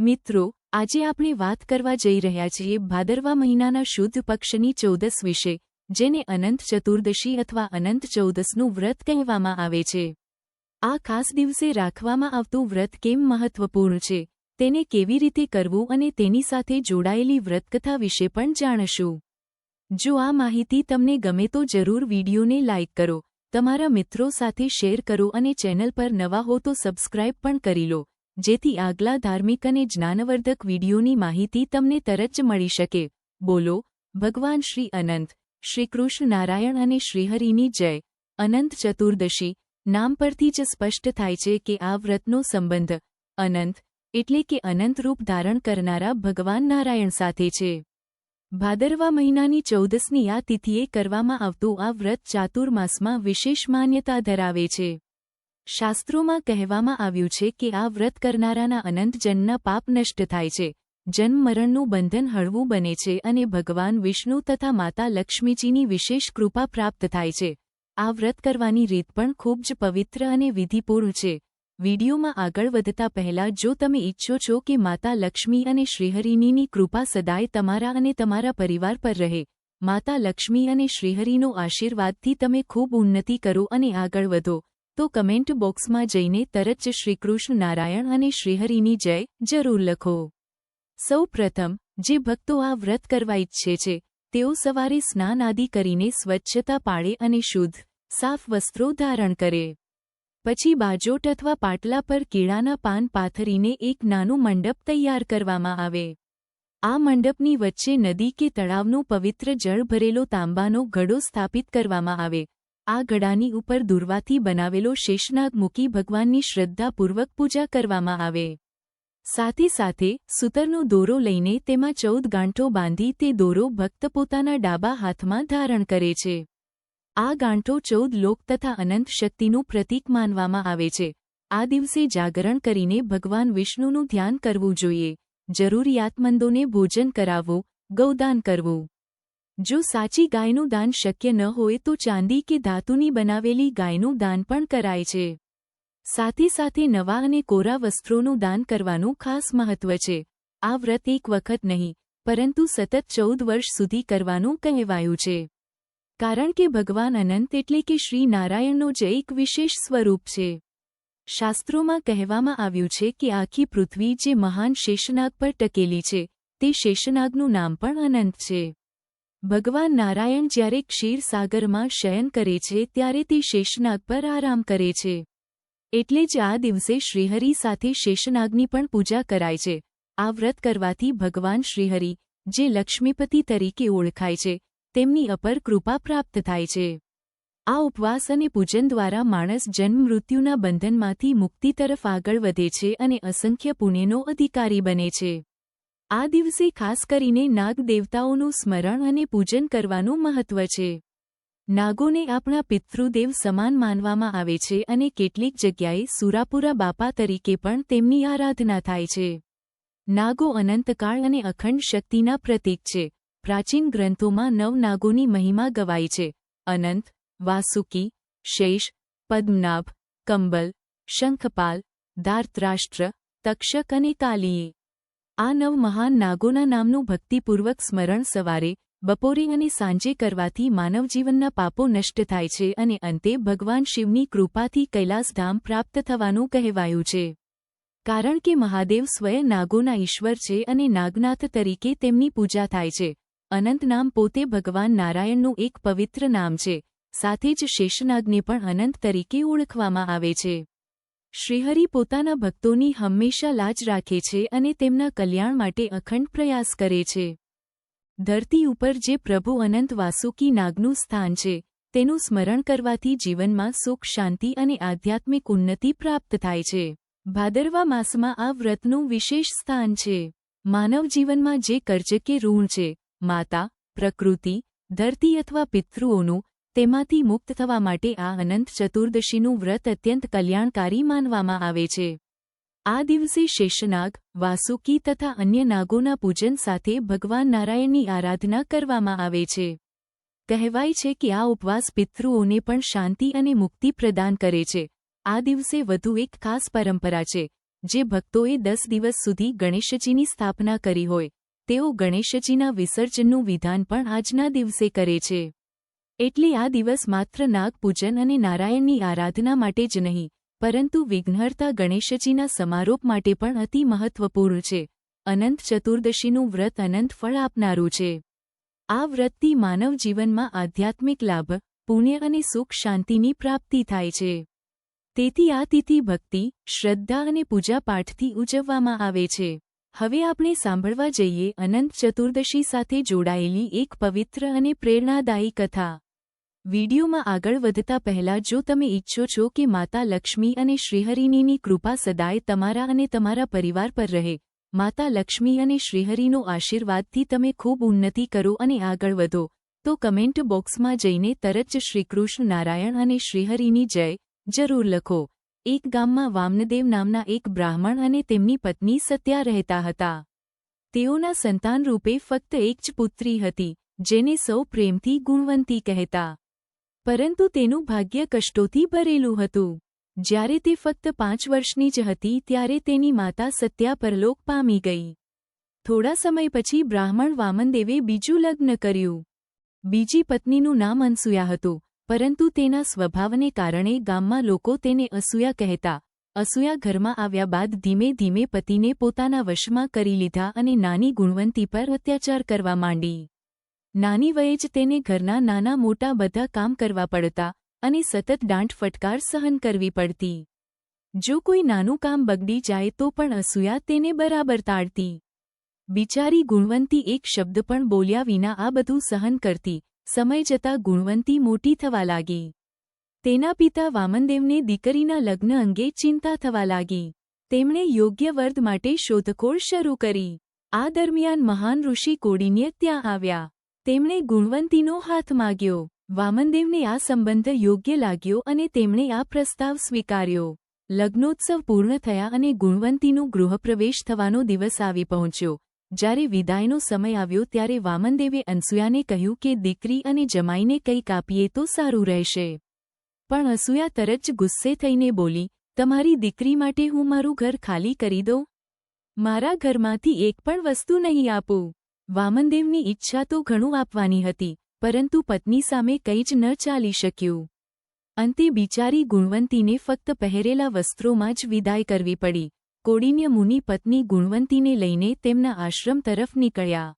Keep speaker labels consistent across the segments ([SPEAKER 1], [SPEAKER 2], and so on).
[SPEAKER 1] મિત્રો, આજે આપણે વાત કરવા જઈ રહ્યા છીએ ભાદરવા મહિનાના શુદ્ધ પક્ષની ચૌદસ વિશે, જેને અનંત ચતુર્દશી અથવા અનંત ચૌદસનું વ્રત કહેવામાં આવે છે. આ ખાસ દિવસે રાખવામાં આવતું વ્રત કેમ મહત્વપૂર્ણ છે, તેને કેવી રીતે કરવું અને તેની સાથે જોડાયેલી વ્રતકથા વિશે પણ જાણશું. જો આ માહિતી તમને ગમે તો જરૂર વિડીયોને લાઇક કરો, તમારા મિત્રો સાથે શેર કરો અને ચેનલ પર નવા હો તો સબસ્ક્રાઇબ પણ કરી લો. જેથી આગલા ધાર્મિક અને જ્ઞાનવર્ધક વિડીયોની માહિતી તમને તરત જ મળી શકે. બોલો, ભગવાન શ્રી અનંત શ્રીકૃષ્ણ નારાયણ અને શ્રીહરિની જય. અનંત ચતુર્દશી, નામ પરથી જ સ્પષ્ટ થાય છે કે આ વ્રતનો સંબંધ, અનંત, એટલે કે અનંત રૂપ ધારણ કરનારા ભગવાન નારાયણ સાથે છે. ભાદરવા મહિનાની ચૌદસની આ તિથિએ કરવામાં આવતું આ વ્રત ચાતુર્માસમાં વિશેષ માન્યતા ધરાવે છે. શાસ્ત્રોમાં કહેવામાં આવ્યું છે કે આ વ્રત કરનારાના અનંત જન્મના પાપ નષ્ટ થાય છે. જન્મ મરણનું બંધન હળવું બને છે અને ભગવાન વિષ્ણુ તથા માતા લક્ષ્મીજીની વિશેષ કૃપા પ્રાપ્ત થાય છે. આ વ્રત કરવાની રીત પણ ખૂબ જ પવિત્ર અને વિધિપૂર્ણ છે. વિડીયોમાં આગળ વધતા પહેલા જો તમે ઈચ્છો છો કે માતા લક્ષ્મી અને શ્રીહરિનીની કૃપા સદાય તમારા અને તમારા પરિવાર પર રહે, માતા લક્ષ્મી અને શ્રીહરિનો આશીર્વાદથી તમે ખૂબ ઉન્નતિ કરો અને આગળ વધો. તો કમેન્ટ બોક્સમાં જઈને તરત જ શ્રીકૃષ્ણ નારાયણ અને શ્રીહરિની જય જરૂર લખો. સૌ પ્રથમ, જે ભક્તો આ વ્રત કરવા ઈચ્છે છે, તેઓ સવારે સ્નાન આદિ કરીને સ્વચ્છતા પાળે અને શુદ્ધ, સાફ વસ્ત્રો ધારણ કરે. પછી બાજોટ અથવા પાટલા પર કેળાના પાન પાથરીને એક નાનું મંડપ તૈયાર કરવામાં આવે. આ મંડપની વચ્ચે નદી કે તળાવનું પવિત્ર જળ ભરેલો તાંબાનો ઘડો સ્થાપિત કરવામાં આવે. આ ગળાની ઉપર દુર્વાથી બનાવેલો શેષનાગ મૂકી ભગવાનની શ્રદ્ધાપૂર્વક પૂજા કરવામાં આવે. સાથે સાથે, સૂતરનો દોરો લઈને તેમાં ચૌદ ગાંઠો બાંધી તે દોરો ભક્ત પોતાના ડાબા હાથમાં ધારણ કરે છે. આ ગાંઠો ચૌદ લોક તથા અનંત શક્તિનું પ્રતીક માનવામાં આવે છે. આ દિવસે જાગરણ કરીને ભગવાન વિષ્ણુનું ધ્યાન કરવું જોઈએ. જરૂરિયાતમંદોને ભોજન કરાવવું, ગૌદાન કરવું. જો સાચી ગાયનું દાન શક્ય ન હોય તો ચાંદી કે ધાતુની બનાવેલી ગાયનું દાન પણ કરાય છે. સાથે સાથે નવા અને કોરા વસ્ત્રોનું દાન કરવાનું ખાસ મહત્વ છે. આ વ્રત એક વખત નહીં, પરંતુ સતત ચૌદ વર્ષ સુધી કરવાનું કહેવાયું છે. કારણ કે ભગવાન અનંત એટલે કે શ્રી નારાયણનો જ એક વિશેષ સ્વરૂપ છે. શાસ્ત્રોમાં કહેવામાં આવ્યું છે કે આખી પૃથ્વી જે મહાન શેષનાગ પર ટકેલી છે, તે શેષનાગનું નામ પણ અનંત છે. ભગવાન નારાયણ જ્યારે ક્ષીરસાગરમાં શયન કરે છે ત્યારે તે શેષનાગ પર આરામ કરે છે. એટલે જ આ દિવસે શ્રીહરિ સાથે શેષનાગની પણ પૂજા કરાય છે. આ વ્રત કરવાથી ભગવાન શ્રીહરિ, જે લક્ષ્મીપતિ તરીકે ઓળખાય છે, તેમની અપર કૃપા પ્રાપ્ત થાય છે. આ ઉપવાસ અને પૂજન દ્વારા માણસ જન્મ મૃત્યુના બંધનમાંથી મુક્તિ તરફ આગળ વધે છે અને અસંખ્ય પુણ્યનો અધિકારી બને છે. આ દિવસે ખાસ કરીને નાગ દેવતાઓનું સ્મરણ અને પૂજન કરવાનું મહત્વ છે. નાગોને આપણા પિતૃદેવ સમાન માનવામાં આવે છે અને કેટલીક જગ્યાએ સુરાપુરા બાપા તરીકે પણ તેમની આરાધના થાય છે. નાગો અનંતકાળ અને અખંડ શક્તિના પ્રતીક છે. પ્રાચીન ગ્રંથોમાં નવ નાગોની મહિમા ગવાઈ છે. અનંત, વાસુકી, શેષ, પદ્મનાભ, કંબલ, શંખપાલ દાર્તરાષ્ટ્ર તક્ષક અને કાલીએ આ નવ મહાન નાગોના નામનું ભક્તિપૂર્વક સ્મરણ સવારે, બપોરે અને સાંજે કરવાથી માનવજીવનના પાપો નષ્ટ થાય છે અને અંતે ભગવાન શિવની કૃપાથી કૈલાસધામ પ્રાપ્ત થવાનું કહેવાયું છે. કારણ કે મહાદેવ સ્વયં નાગોના ઈશ્વર છે અને નાગનાથ તરીકે તેમની પૂજા થાય છે. અનંત નામ પોતે ભગવાન નારાયણનું એક પવિત્ર નામ છે. સાથે જ શેષનાગને પણ અનંત તરીકે ઓળખવામાં આવે છે. શ્રીહરિ પોતાના ભક્તોની હંમેશા લાજ રાખે છે અને તેમના કલ્યાણ માટે અખંડ પ્રયાસ કરે છે. ધરતી ઉપર જે પ્રભુ અનંત વાસુકી નાગનું સ્થાન છે, તેનું સ્મરણ કરવાથી જીવનમાં સુખ, શાંતિ અને આધ્યાત્મિક ઉન્નતિ પ્રાપ્ત થાય છે. ભાદરવા માસમાં આ વ્રતનું વિશેષ સ્થાન છે. માનવ જીવનમાં જે કર્જ કે ઋણ છે, માતા, પ્રકૃતિ, ધરતી અથવા પિતૃઓનું તેમાંથી મુક્ત થવા માટે આ અનંત ચતુર્દશીનું વ્રત અત્યંત કલ્યાણકારી માનવામાં આવે છે. આ દિવસે શેષનાગ, વાસુકી તથા અન્ય નાગોના પૂજન સાથે ભગવાન નારાયણની આરાધના કરવામાં આવે છે. કહેવાય છે કે આ ઉપવાસ પિતૃઓને પણ શાંતિ અને મુક્તિ પ્રદાન કરે છે. આ દિવસે વધુ એક ખાસ પરંપરા છે, જે ભક્તોએ દસ દિવસ સુધી ગણેશજીની સ્થાપના કરી હોય. તેઓ ગણેશજીના વિસર્જનનું વિધાન પણ આજના દિવસે કરે છે. એટલે આ દિવસ માત્ર નાગપૂજન અને નારાયણની આરાધના માટે જ નહીં, પરંતુ વિઘ્નહર્તા ગણેશજીના સમારોપ માટે પણ અતિ મહત્વપૂર્ણ છે. અનંત ચતુર્દશીનું વ્રત અનંત ફળ આપનારું છે. આ વ્રતથી માનવ જીવનમાં આધ્યાત્મિક લાભ, પુણ્ય અને સુખ શાંતિની પ્રાપ્તિ થાય છે. તેથી આ તિથિ ભક્તિ, શ્રદ્ધા અને પૂજાપાઠથી ઉજવવામાં આવે છે. હવે આપણે સાંભળવા જઈએ અનંત ચતુર્દશી સાથે જોડાયેલી એક પવિત્ર અને પ્રેરણાદાયી કથા. વિડીયોમાં આગળ વધતા પહેલા જો તમે ઈચ્છો છો કે માતા લક્ષ્મી અને શ્રીહરિનીની કૃપા સદાય તમારા અને તમારા પરિવાર પર રહે, માતા લક્ષ્મી અને શ્રીહરિનો આશીર્વાદથી તમે ખૂબ ઉન્નતિ કરો અને આગળ વધો, તો કમેન્ટ બોક્સમાં જઈને તરત જ શ્રીકૃષ્ણ નારાયણ અને શ્રીહરિની જય જરૂર લખો. એક ગામમાં વામનદેવ નામના એક બ્રાહ્મણ અને તેમની પત્ની સત્યા રહેતા હતા. તેઓના સંતાન રૂપે ફક્ત એક જ પુત્રી હતી, જેને સૌ પ્રેમથી ગુણવંતી કહેતા. પરંતુ તેનું ભાગ્ય કષ્ટોથી ભરેલું હતું. જ્યારે તે ફક્ત પાંચ વર્ષની જ હતી ત્યારે તેની માતા સત્યા પરલોક પામી ગઈ. થોડા સમય પછી બ્રાહ્મણ વામનદેવે બીજું લગ્ન કર્યું. બીજી પત્નીનું નામ અનસુયા હતું, પરંતુ તેના સ્વભાવને કારણે ગામમાં લોકો તેને અસૂયા કહેતા. અસૂયા ઘરમાં આવ્યા બાદ ધીમે ધીમે પતિને પોતાના વશમાં કરી લીધા અને નાની ગુણવંતી પર અત્યાચાર કરવા માંડી. નાની વયે જ તેને ઘરના નાના મોટા બધા કામ કરવા પડતા અને સતત દાંટ ફટકાર સહન કરવી પડતી. જો કોઈ નાનું કામ બગડી જાય તો પણ અસૂયા તેને બરાબર તાળતી. બિચારી ગુણવંતી એક શબ્દ પણ બોલ્યા વિના આ બધું સહન કરતી, સમય જતાં ગુણવંતી મોટી થવા લાગી. તેના પિતા વામનદેવને દીકરીના લગ્ન અંગે ચિંતા થવા લાગી. તેમણે યોગ્ય વર્દ માટે શોધખોળ શરૂ કરી. આ દરમિયાન મહાન ઋષિ કોડિન્ય ત્યાં આવ્યા. તેમણે ગુણવંતીનો હાથ માગ્યો. વામનદેવને આ સંબંધ યોગ્ય લાગ્યો અને તેમણે આ પ્રસ્તાવ સ્વીકાર્યો. લગ્નોત્સવ પૂર્ણ થયા અને ગુણવંતીનું ગૃહપ્રવેશ થવાનો દિવસ આવી પહોંચ્યો. જ્યારે વિદાયનો સમય આવ્યો ત્યારે વામનદેવે અનસુયાને કહ્યું કે દીકરી અને જમાઈને કંઈક આપીએ તો સારું રહેશે. પણ અસૂયા તરત જ ગુસ્સે થઈને બોલી, તમારી દીકરી માટે હું મારું ઘર ખાલી કરી દઉં? મારા ઘરમાંથી એક પણ વસ્તુ નહીં આપું. વામનદેવની ઈચ્છા તો ઘણું આપવાની હતી, પરંતુ પત્ની સામે કંઈ જ ન ચાલી શક્યું. અંતે બિચારી ગુણવંતીને ફક્ત પહેરેલા વસ્ત્રોમાં જ વિદાય કરવી પડી. કોડિન્ય મુનિ પત્ની ગુણવંતીને લઈને તેમના આશ્રમ તરફ નીકળ્યા.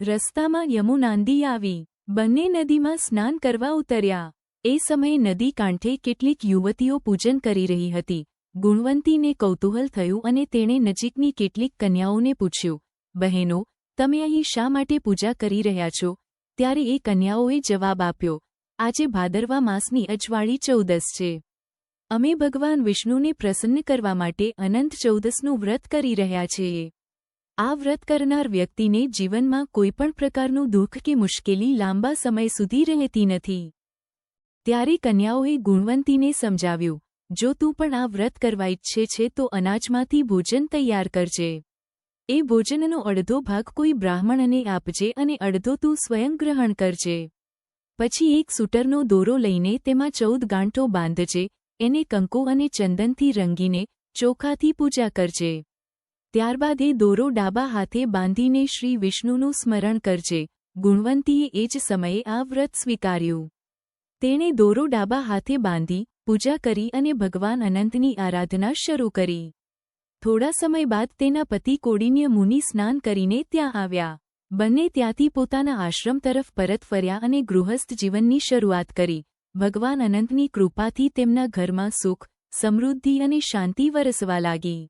[SPEAKER 1] રસ્તામાં યમુનાંદી આવી. બંને નદીમાં સ્નાન કરવા ઉતર્યા. એ સમયે નદી કાંઠે કેટલીક યુવતીઓ પૂજન કરી રહી હતી. ગુણવંતીને કૌતૂહલ થયું અને તેણે નજીકની કેટલીક કન્યાઓને પૂછ્યું, બહેનો તમે અહીં શા માટે પૂજા કરી રહ્યા છો? ત્યારે એ કન્યાઓએ જવાબ આપ્યો, આજે ભાદરવા માસની અજવાળી ચૌદસ છે. અમે ભગવાન વિષ્ણુને પ્રસન્ન કરવા માટે અનંત ચૌદસનું વ્રત કરી રહ્યા છીએ. આ વ્રત કરનાર વ્યક્તિને જીવનમાં કોઈપણ પ્રકારનું દુઃખ કે મુશ્કેલી લાંબા સમય સુધી રહેતી નથી. ત્યારે કન્યાઓએ ગુણવંતીને સમજાવ્યું, જો તું પણ આ વ્રત કરવા ઈચ્છે છે તો અનાજમાંથી ભોજન તૈયાર કરજે. એ ભોજનનો અડધો ભાગ કોઈ બ્રાહ્મણને આપજે અને અડધો તું સ્વયં ગ્રહણ કરજે. પછી એક સૂટરનો દોરો લઈને તેમાં ચૌદ ગાંઠો બાંધજે, એને કંકો અને ચંદનથી રંગીને ચોખાથી પૂજા કરજે. ત્યારબાદ એ દોરો ડાબા હાથે બાંધીને શ્રી વિષ્ણુનું સ્મરણ કરજે, ગુણવંતીએ એ જ સમયે આ વ્રત સ્વીકાર્યું. તેણે દોરો ડાબા હાથે બાંધી, પૂજા કરી અને ભગવાન અનંતની આરાધના શરૂ કરી. થોડા સમય બાદ તેના પતિ કોડિન્ય મુનિ સ્નાન કરીને ત્યાં આવ્યા. બંને ત્યાંથી પોતાના આશ્રમ તરફ પરત ફર્યા અને ગૃહસ્થ જીવનની શરૂઆત કરી. ભગવાન અનંતની કૃપાથી તેમના ઘરમાં સુખ, સમૃદ્ધિ અને શાંતિ વરસવા લાગી.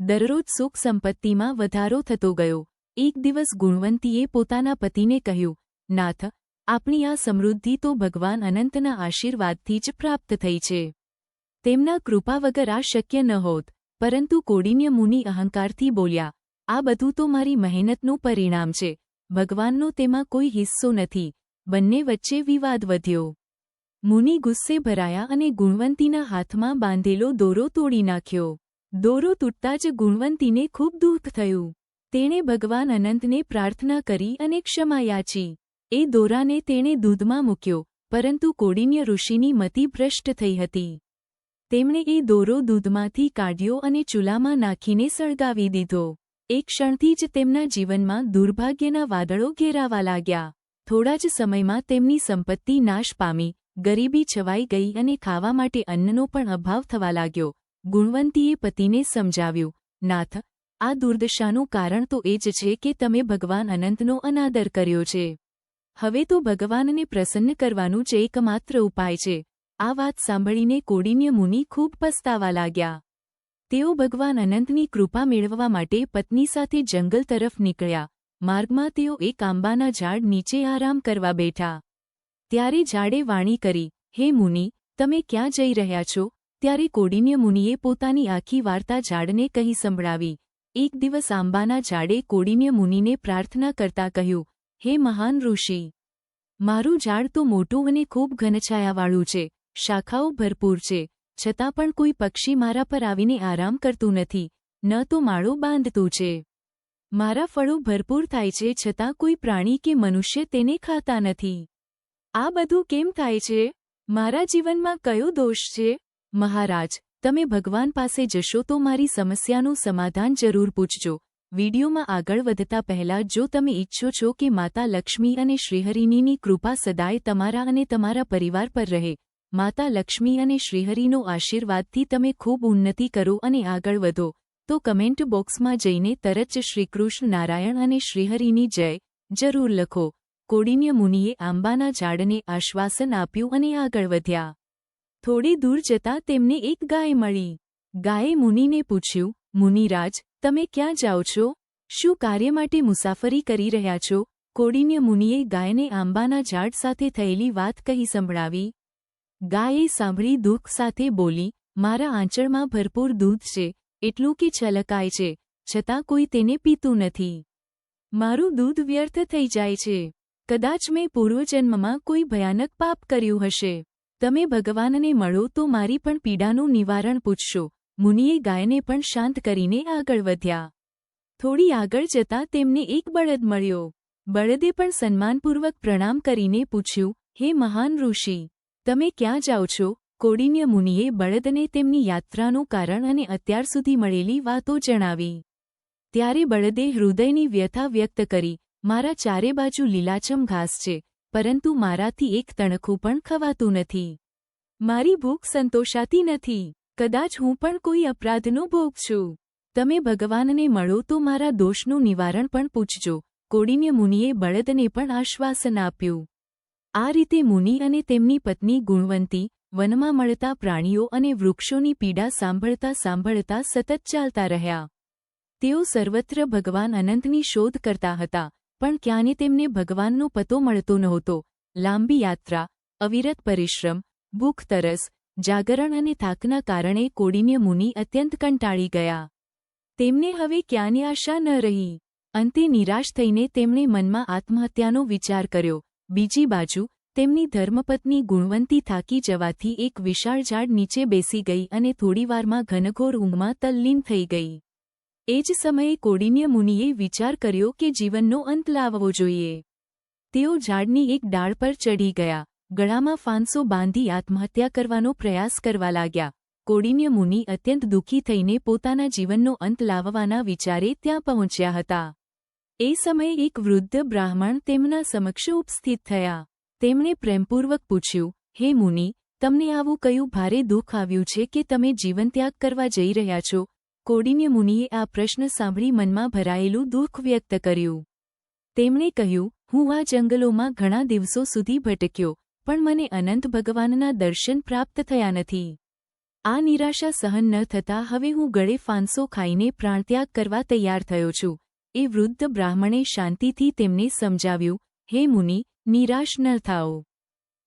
[SPEAKER 1] દરરોજ સુખ સંપત્તિમાં વધારો થતો ગયો. એક દિવસ ગુણવંતીએ પોતાના પતિને કહ્યું, નાથ, આપણી આ સમૃદ્ધિ તો ભગવાન અનંતના આશીર્વાદથી જ પ્રાપ્ત થઈ છે. તેમના કૃપા વગર આ શક્ય ન હોત. પરંતુ કોડિન્ય મુનિ અહંકારથી બોલ્યા, આ બધું તો મારી મહેનતનું પરિણામ છે. ભગવાનનો તેમાં કોઈ હિસ્સો નથી. બંને વચ્ચે વિવાદ વધ્યો. મુનિ ગુસ્સે ભરાયા અને ગુણવંતીના હાથમાં બાંધેલો દોરો તોડી નાખ્યો. દોરો તૂટતા જ ગુણવંતીને ખૂબ દુઃખ થયું. તેણે ભગવાન અનંતને પ્રાર્થના કરી અને ક્ષમા યાચી. એ દોરાને તેણે દૂધમાં મૂક્યો, પરંતુ કોડિન્ય ઋષિની મતિ ભ્રષ્ટ થઈ હતી. તેમણે એ દોરો દૂધમાંથી કાઢ્યો અને ચૂલામાં નાખીને સળગાવી દીધો. એક ક્ષણથી જ તેમના જીવનમાં દુર્ભાગ્યના વાદળો ઘેરાવા લાગ્યા. થોડા જ સમયમાં તેમની સંપત્તિ નાશ પામી, ગરીબી છવાઈ ગઈ અને ખાવા માટે અન્નનો પણ અભાવ થવા લાગ્યો. ગુણવંતીએ પતિને સમજાવ્યું, નાથ, આ દુર્દશાનું કારણ તો એ જ છે કે તમે ભગવાન અનંતનો અનાદર કર્યો છે. હવે તો ભગવાનને પ્રસન્ન કરવાનું જ એકમાત્ર ઉપાય છે. આ વાત સાંભળીને કોડિન્ય મુનિ ખૂબ પસ્તાવા લાગ્યા. તેઓ ભગવાન અનંતની કૃપા મેળવવા માટે પત્ની સાથે જંગલ તરફ નીકળ્યા. માર્ગમાં તેઓ એક આંબાના ઝાડ નીચે આરામ કરવા બેઠા. ત્યારે ઝાડે વાણી કરી, હે મુનિ, તમે ક્યાં જઈ રહ્યા છો? ત્યારે કોડિન્ય મુનિએ પોતાની આખી વાર્તા ઝાડને કહી સંભળાવી. એક દિવસ આંબાના ઝાડે કોડિન્ય મુનિને પ્રાર્થના કરતા કહ્યું, હે મહાન ઋષિ, મારું ઝાડ તો મોટું અને ખૂબ ઘનછાયાવાળું છે. શાખાઓ ભરપૂર છે, છતાં પણ કોઈ પક્ષી મારા પર આવીને આરામ કરતું નથી, ન તો માળો બાંધતું છે. મારા ફળો ભરપૂર થાય છે છતાં કોઈ પ્રાણી કે મનુષ્ય તેને ખાતા નથી. આ બધું કેમ થાય છે? મારા જીવનમાં કયો દોષ છે? મહારાજ, તમે ભગવાન પાસે જશો તો મારી સમસ્યાનું સમાધાન જરૂર પૂછજો. વિડીયોમાં આગળ વધતા પહેલા જો તમે ઈચ્છો છો કે માતા લક્ષ્મી અને શ્રીહરિનીની કૃપા સદાય તમારા અને તમારા પરિવાર પર રહે માતા લક્ષ્મી અને શ્રીહરિનો આશીર્વાદથી તમે ખૂબ ઉન્નતિ કરો અને આગળ વધો. તો કમેન્ટ બોક્સમાં જઈને તરત જ શ્રીકૃષ્ણ નારાયણ અને શ્રીહરિની જય જરૂર લખો. કોડિન્ય મુનિએ આંબાના ઝાડને આશ્વાસન આપ્યું અને આગળ વધ્યા. થોડી દૂર જતાં તેમને એક ગાય મળી. ગાયે મુનિને પૂછ્યું, મુનિરાજ, તમે ક્યાં જાઓ છો? શું કાર્ય માટે મુસાફરી કરી રહ્યા છો? કોડિન્ય મુનિએ ગાયને આંબાના ઝાડ સાથે થયેલી વાત કહી સંભળાવી. ગાયે સાંભળી દુઃખ સાથે બોલી, મારા આંચળમાં ભરપૂર દૂધ છે, એટલું કે છલકાય છે, છતાં કોઈ તેને પીતું નથી. મારું દૂધ વ્યર્થ થઈ જાય છે. કદાચ મેં પૂર્વજન્મમાં કોઈ ભયાનક પાપ કર્યું હશે. તમે ભગવાનને મળો તો મારી પણ પીડાનું નિવારણ પૂછશો. મુનિએ ગાયને પણ શાંત કરીને આગળ વધ્યા. થોડી આગળ જતાં તેમને એક બળદ મળ્યો. બળદે પણ સન્માનપૂર્વક પ્રણામ કરીને પૂછ્યું, હે મહાન ઋષિ તમે ક્યાં જાઓ છો? કોડિન્ય મુનિએ બળદને તેમની યાત્રાનું કારણ અને અત્યાર સુધી મળેલી વાતો જણાવી. ત્યારે બળદે હૃદયની વ્યથા વ્યક્ત કરી, મારા ચારે બાજુ લીલાછમ ઘાસ છે, પરંતુ મારાથી એક તણખું પણ ખવાતું નથી. મારી ભૂખ સંતોષાતી નથી. કદાચ હું પણ કોઈ અપરાધનો ભોગ છું. તમે ભગવાનને મળો તો મારા દોષનું નિવારણ પણ પૂછજો. કોડિન્ય મુનિએ બળદને પણ આશ્વાસન આપ્યું. આ રીતે મુનિ અને તેમની પત્ની ગુણવંતી, વનમાં મળતા પ્રાણીઓ અને વૃક્ષોની પીડા સાંભળતા સાંભળતા સતત ચાલતા રહ્યા. તેઓ સર્વત્ર ભગવાન અનંતની શોધ કરતા હતા, પણ ક્યાંને તેમને ભગવાનનો પતો મળતો નહોતો. લાંબી યાત્રા, અવિરત પરિશ્રમ, ભૂખ તરસ, જાગરણ અને થાકના કારણે કોડિન્ય મુનિ અત્યંત કંટાળી ગયા. તેમને હવે ક્યાંની આશા ન રહી. અંતે નિરાશ થઈને તેમણે મનમાં આત્મહત્યાનો વિચાર કર્યો. બીજી બાજુ, તેમની ધર્મપત્ની ગુણવંતી થાકી જવાથી એક વિશાળ ઝાડ નીચે બેસી ગઈ અને થોડીવારમાં ઘનઘોર ઊંઘમાં તલ્લીન થઈ ગઈ. એ જ સમયે કોડિન્ય મુનિએ વિચાર કર્યો કે જીવનનો અંત લાવવો જોઈએ. તેઓ ઝાડની એક ડાળ પર ચઢી ગયા. ગળામાં ફાંસો બાંધી આત્મહત્યા કરવાનો પ્રયાસ કરવા લાગ્યા. કોડિન્ય મુનિ અત્યંત દુઃખી થઈને પોતાના જીવનનો અંત લાવવાના વિચારે ત્યાં પહોંચ્યા હતા. એ સમયે એક વૃદ્ધ બ્રાહ્મણ તેમના સમક્ષ ઉપસ્થિત થયા. તેમણે પ્રેમપૂર્વક પૂછ્યું, હે મુનિ, તમને આવું કયું ભારે દુઃખ આવ્યું છે કે તમે જીવનત્યાગ કરવા જઈ રહ્યા છો? કોડિન્ય મુનિએ આ પ્રશ્ન સાંભળી મનમાં ભરાયેલું દુઃખ વ્યક્ત કર્યું. તેમણે કહ્યું, હું આ જંગલોમાં ઘણા દિવસો સુધી ભટક્યો, પણ મને અનંત ભગવાનના દર્શન પ્રાપ્ત થયા નથી. આ નિરાશા સહન ન થતાં હવે હું ગળે ફાંસો ખાઈને પ્રાણત્યાગ કરવા તૈયાર થયો છું. એ વૃદ્ધ બ્રાહ્મણે શાંતિથી તેમને સમજાવ્યું, હે મુનિ, નિરાશ ન થાઓ.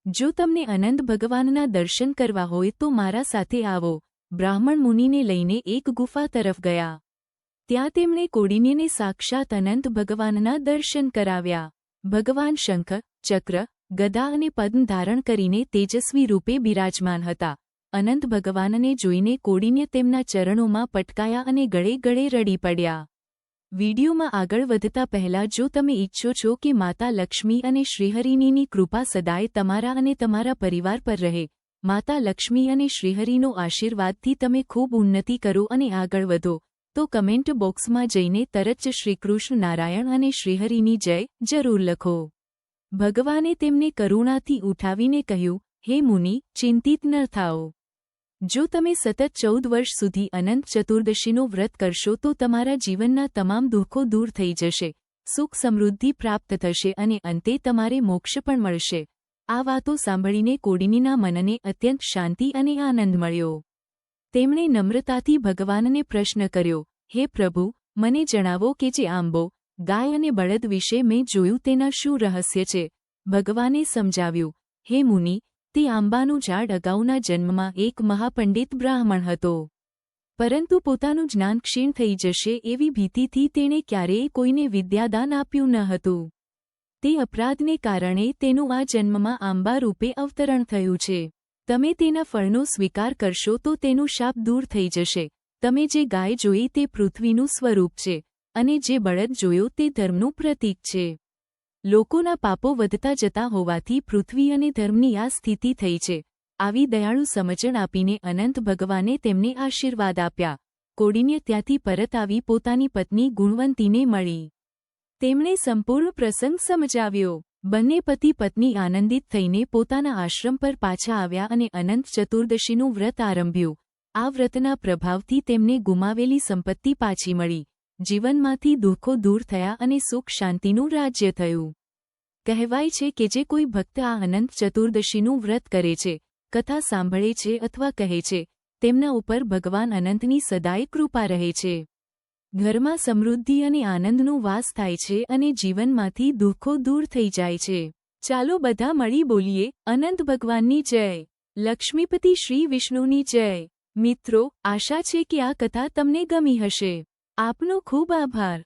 [SPEAKER 1] જો તમને અનંત ભગવાનના દર્શન કરવા હોય તો મારા સાથે આવો. બ્રાહ્મણ મુનિને લઈને એક ગુફા તરફ ગયા. ત્યાં તેમણે કોડિન્યને સાક્ષાત અનંત ભગવાનના દર્શન કરાવ્યા. ભગવાન શંખ, ચક્ર, ગદા અને પદ્મ ધારણ કરીને તેજસ્વી રૂપે બિરાજમાન હતા. અનંત ભગવાનને જોઈને કોડિન્ય તેમના ચરણોમાં પટકાયા અને ગળે ગળે રડી પડ્યા. વિડીયોમાં આગળ વધતા પહેલા જો તમે ઈચ્છો છો કે માતા લક્ષ્મી અને શ્રીહરિનીની કૃપા સદાય તમારા અને તમારા પરિવાર પર રહે, માતા લક્ષ્મી અને શ્રીહરિનો આશીર્વાદથી તમે ખૂબ ઉન્નતિ કરો અને આગળ વધો, તો કમેન્ટ બોક્સમાં જઈને તરત જ શ્રીકૃષ્ણ નારાયણ અને શ્રીહરિની જય જરૂર લખો. ભગવાને તેમને કરુણાથી ઉઠાવીને કહ્યું, હે મુનિ, ચિંતિત ન થાઓ. જો તમે સતત ચૌદ વર્ષ સુધી અનંત ચતુર્દશીનું વ્રત કરશો તો તમારા જીવનના તમામ દુઃખો દૂર થઈ જશે, સુખ સમૃદ્ધિ પ્રાપ્ત થશે અને અંતે તમારે મોક્ષ પણ મળશે. આ વાતો સાંભળીને કોડિનીના મનને અત્યંત શાંતિ અને આનંદ મળ્યો. તેમણે નમ્રતાથી ભગવાનને પ્રશ્ન કર્યો, હે પ્રભુ, મને જણાવો કે જે આંબો, ગાય અને બળદ વિશે મેં જોયું તેના શું રહસ્ય છે? ભગવાને સમજાવ્યું, હે મુનિ તે આંબાનું ઝાડ અગાઉના જન્મમાં એક મહાપંડિત બ્રાહ્મણ હતો. પરંતુ પોતાનું જ્ઞાન ક્ષીણ થઈ જશે એવી ભીતિથી તેણે ક્યારેય કોઈને વિદ્યાદાન આપ્યું ન હતું. તે અપરાધને કારણે તેનું આ જન્મમાં આંબા રૂપે અવતરણ થયું છે. તમે તેના ફળનો સ્વીકાર કરશો તો તેનું શાપ દૂર થઈ જશે. તમે જે ગાય જોઈ તે પૃથ્વીનું સ્વરૂપ છે, અને જે બળદ જોયો તે ધર્મનું પ્રતીક છે. લોકોના પાપો વધતા જતા હોવાથી પૃથ્વી અને ધર્મની આ સ્થિતિ થઈ છે. આવી દયાળુ સમજણ આપીને અનંત ભગવાને તેમને આશીર્વાદ આપ્યા. કોડિન્ય ત્યાંથી પરત આવી પોતાની પત્ની ગુણવંતીને મળી. તેમણે સંપૂર્ણ પ્રસંગ સમજાવ્યો. બંને પતિ પત્ની આનંદિત થઈને પોતાના આશ્રમ પર પાછા આવ્યા અને અનંત ચતુર્દશીનું વ્રત આરંભ્યું. આ વ્રતના પ્રભાવથી તેમને ગુમાવેલી સંપત્તિ પાછી મળી. જીવનમાંથી દુઃખો દૂર થયા અને સુખ શાંતિનું રાજ્ય થયું. કહેવાય છે કે જે કોઈ ભક્ત આ અનંત ચતુર્દશીનું વ્રત કરે છે, કથા સાંભળે છે અથવા કહે છે, તેમના ઉપર ભગવાન અનંતની સદાય કૃપા રહે છે. ઘરમાં સમૃદ્ધિ અને આનંદનો વાસ થાય છે અને જીવનમાંથી દુઃખો દૂર થઈ જાય છે. ચાલો બધા મળી બોલીએ, અનંત ભગવાનની જય, લક્ષ્મીપતિ શ્રી વિષ્ણુની જય. મિત્રો, આશા છે કે આ કથા તમને ગમી હશે. આપનો ખૂબ આભાર.